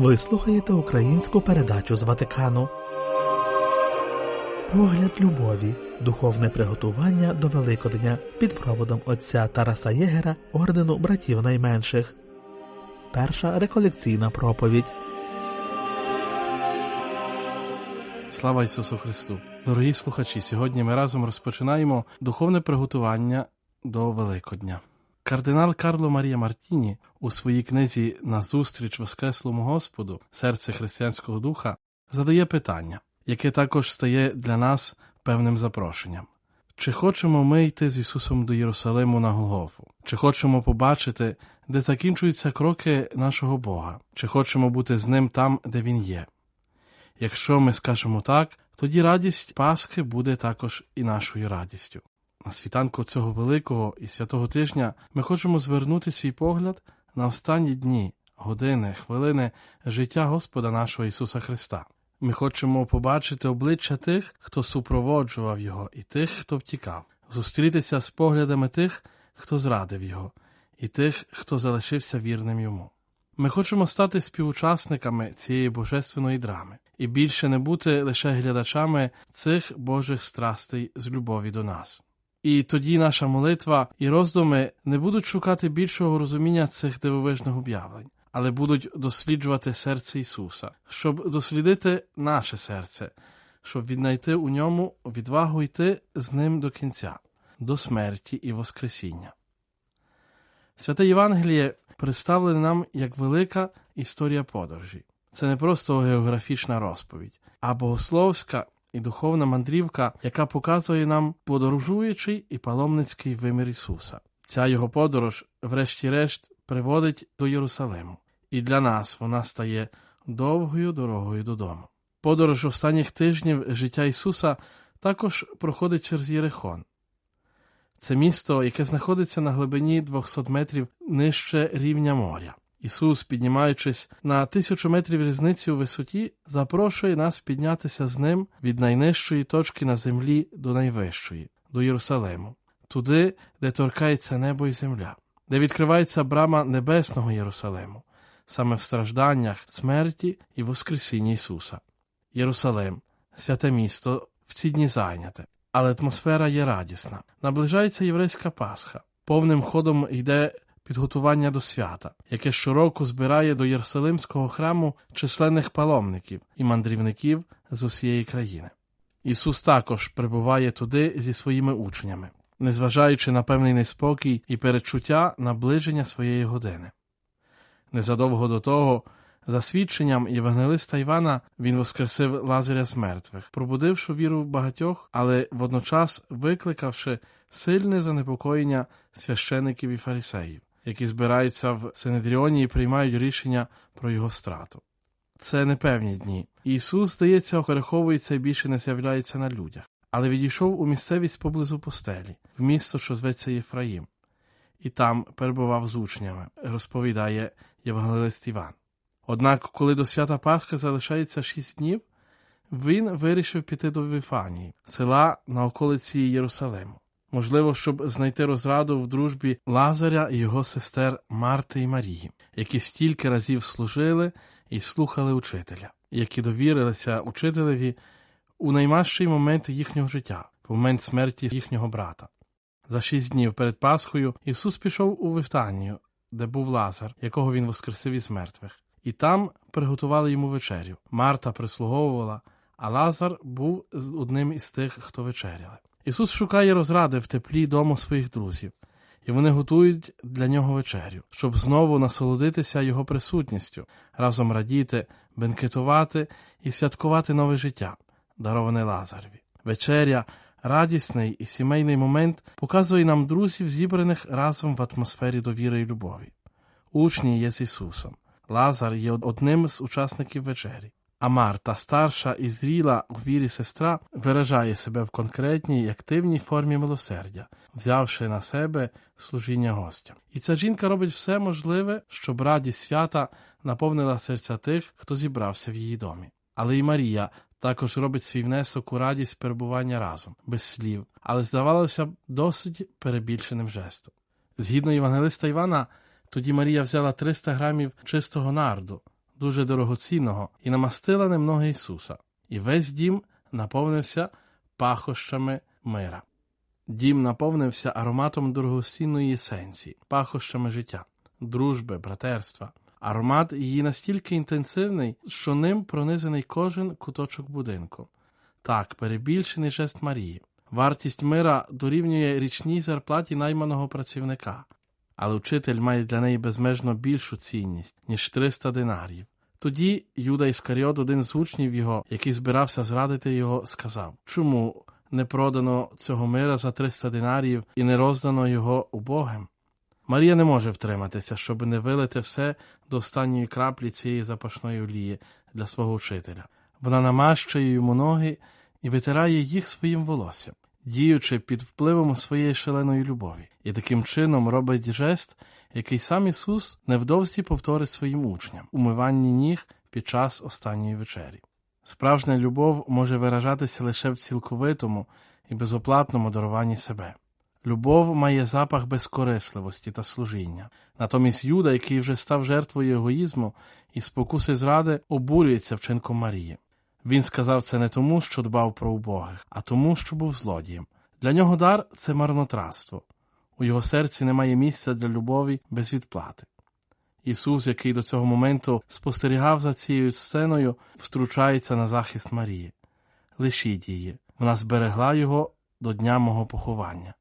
Ви слухаєте українську передачу з Ватикану. Погляд любові. Духовне приготування до Великодня під проводом отця Тараса Єгера ордену братів найменших. Перша реколекційна проповідь. Слава Ісусу Христу! Дорогі слухачі! Сьогодні ми разом розпочинаємо духовне приготування до Великодня. Кардинал Карло Марія Мартіні у своїй книзі Назустріч Воскреслому Господу Серце християнського духа задає питання, яке також стає для нас певним запрошенням. Чи хочемо ми йти з Ісусом до Єрусалиму на Голгофу? Чи хочемо побачити, де закінчуються кроки нашого Бога? Чи хочемо бути з Ним там, де Він є? Якщо ми скажемо так, тоді радість Пасхи буде також і нашою радістю. На світанку цього великого і святого тижня ми хочемо звернути свій погляд на останні дні, години, хвилини життя Господа нашого Ісуса Христа. Ми хочемо побачити обличчя тих, хто супроводжував Його, і тих, хто втікав, зустрітися з поглядами тих, хто зрадив Його, і тих, хто залишився вірним йому. Ми хочемо стати співучасниками цієї божественної драми і більше не бути лише глядачами цих Божих страстей з любові до нас. І тоді наша молитва і роздуми не будуть шукати більшого розуміння цих дивовижних об'явлень, але будуть досліджувати серце Ісуса, щоб дослідити наше серце, щоб віднайти у ньому відвагу йти з ним до кінця, до смерті і Воскресіння. Святе Євангеліє представлене нам як велика історія подорожі. Це не просто географічна розповідь, а богословська і духовна мандрівка, яка показує нам подорожуючий і паломницький вимір Ісуса. Ця його подорож, врешті-решт, приводить до Єрусалиму, і для нас вона стає довгою дорогою додому. Подорож останніх тижнів життя Ісуса також проходить через Єрихон. Це місто, яке знаходиться на глибині 200 метрів нижче рівня моря. Ісус, піднімаючись на тисячу метрів різниці у висоті, запрошує нас піднятися з ним від найнижчої точки на землі до найвищої, до Єрусалиму, туди, де торкається небо і земля, де відкривається брама небесного Єрусалиму, саме в стражданнях, смерті і Воскресінні Ісуса. Єрусалим, святе місто, в ці дні зайняте, але атмосфера є радісна. Наближається єврейська Пасха. Повним ходом йде підготування до свята, яке щороку збирає до Єрусалимського храму численних паломників і мандрівників з усієї країни. Ісус також прибуває туди зі своїми учнями, незважаючи на певний неспокій і передчуття наближення своєї години. Незадовго до того, за свідченням Євангелиста Івана, він воскресив Лазаря з мертвих, пробудивши віру в багатьох, але водночас викликавши сильне занепокоєння священиків і фарисеїв які збираються в Синедріоні і приймають рішення про його страту. Це непевні дні. Ісус, здається, переховується і більше не з'являється на людях, але відійшов у місцевість поблизу постелі, в місто, що зветься Єфраїм, і там перебував з учнями, розповідає Євангелист Іван. Однак, коли до свята Пасхи залишається шість днів, він вирішив піти до Віфанії, села на околиці Єрусалиму можливо, щоб знайти розраду в дружбі Лазаря і його сестер Марти і Марії, які стільки разів служили і слухали учителя, які довірилися учителеві у наймажчий момент їхнього життя, в момент смерті їхнього брата. За шість днів перед Пасхою Ісус пішов у Вифтанію, де був Лазар, якого він воскресив із мертвих, і там приготували йому вечерю. Марта прислуговувала, а Лазар був одним із тих, хто вечеряли. Ісус шукає розради в теплі дому своїх друзів, і вони готують для нього вечерю, щоб знову насолодитися Його присутністю, разом радіти, бенкетувати і святкувати нове життя, дароване Лазареві. Вечеря, радісний і сімейний момент показує нам друзів, зібраних разом в атмосфері довіри і любові. Учні є з Ісусом. Лазар є одним з учасників вечері. А Марта, старша і зріла у вірі сестра, виражає себе в конкретній і активній формі милосердя, взявши на себе служіння гостям. І ця жінка робить все можливе, щоб радість свята наповнила серця тих, хто зібрався в її домі. Але і Марія також робить свій внесок у радість перебування разом, без слів, але здавалося б досить перебільшеним жестом. Згідно Євангелиста Івана, тоді Марія взяла 300 грамів чистого нарду дуже дорогоцінного, і намастила ним ноги Ісуса, і весь дім наповнився пахощами мира. Дім наповнився ароматом дорогоцінної есенції, пахощами життя, дружби, братерства. Аромат її настільки інтенсивний, що ним пронизаний кожен куточок будинку. Так, перебільшений жест Марії. Вартість мира дорівнює річній зарплаті найманого працівника, але учитель має для неї безмежно більшу цінність, ніж 300 динарів. Тоді Юда Іскаріот, один з учнів його, який збирався зрадити його, сказав Чому не продано цього мира за 300 динарів і не роздано його убогим? Марія не може втриматися, щоб не вилити все до останньої краплі цієї запашної олії для свого учителя. Вона намащує йому ноги і витирає їх своїм волоссям, діючи під впливом своєї шаленої любові, і таким чином робить жест, який сам Ісус невдовзі повторить своїм учням умиванні ніг під час останньої вечері. Справжня любов може виражатися лише в цілковитому і безоплатному даруванні себе. Любов має запах безкорисливості та служіння. Натомість Юда, який вже став жертвою егоїзму і спокуси зради, обурюється вчинком Марії. Він сказав це не тому, що дбав про убогих, а тому, що був злодієм. Для нього дар це марнотратство. У його серці немає місця для любові без відплати. Ісус, який до цього моменту спостерігав за цією сценою, втручається на захист Марії. Лишіть її, вона зберегла його до дня мого поховання,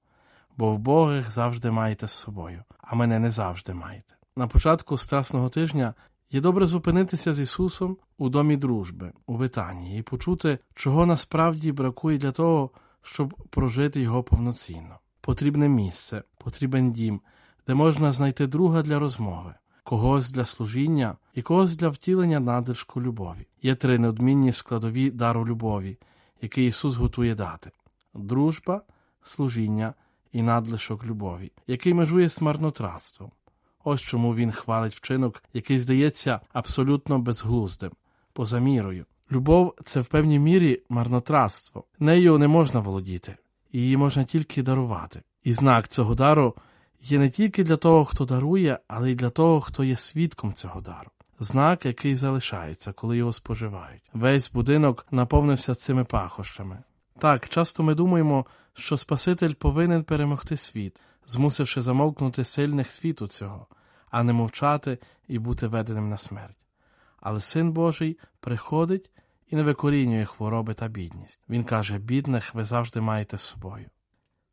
бо вбогих завжди маєте з собою, а мене не завжди маєте. На початку страсного тижня є добре зупинитися з Ісусом у домі дружби, у Витанії, і почути, чого насправді бракує для того, щоб прожити його повноцінно. Потрібне місце, потрібен дім, де можна знайти друга для розмови, когось для служіння і когось для втілення надлишку любові. Є три неодмінні складові дару любові, які Ісус готує дати: дружба, служіння і надлишок любові, який межує з марнотратством. Ось чому він хвалить вчинок, який здається абсолютно безглуздим, поза мірою. Любов це в певній мірі марнотратство, нею не можна володіти, її можна тільки дарувати. І знак цього дару є не тільки для того, хто дарує, але й для того, хто є свідком цього дару. Знак, який залишається, коли його споживають. Весь будинок наповнився цими пахощами. Так, часто ми думаємо, що Спаситель повинен перемогти світ, змусивши замовкнути сильних світу цього, а не мовчати і бути веденим на смерть. Але Син Божий приходить і не викорінює хвороби та бідність. Він каже: бідних ви завжди маєте з собою.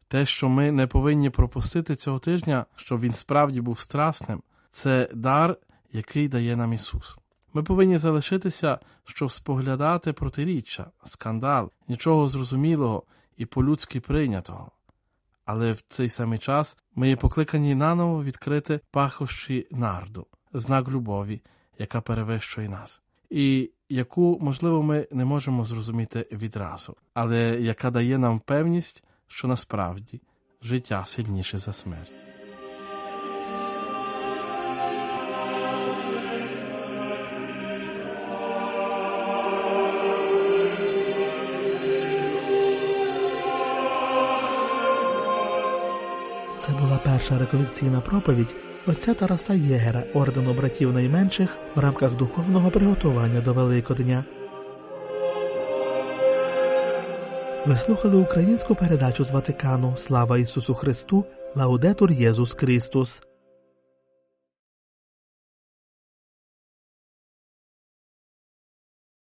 Те, що ми не повинні пропустити цього тижня, щоб він справді був страсним, це дар, який дає нам Ісус. Ми повинні залишитися, щоб споглядати протиріччя, скандал, нічого зрозумілого і по-людськи прийнятого. Але в цей самий час ми є покликані наново відкрити пахощі нарду, знак любові, яка перевищує нас, і яку, можливо, ми не можемо зрозуміти відразу, але яка дає нам певність, що насправді життя сильніше за смерть. Перша реколекційна проповідь отця Тараса Єгера, ордену братів найменших в рамках духовного приготування до Великодня. Ви слухали українську передачу з Ватикану Слава Ісусу Христу! Лаудетур Єсус Христос!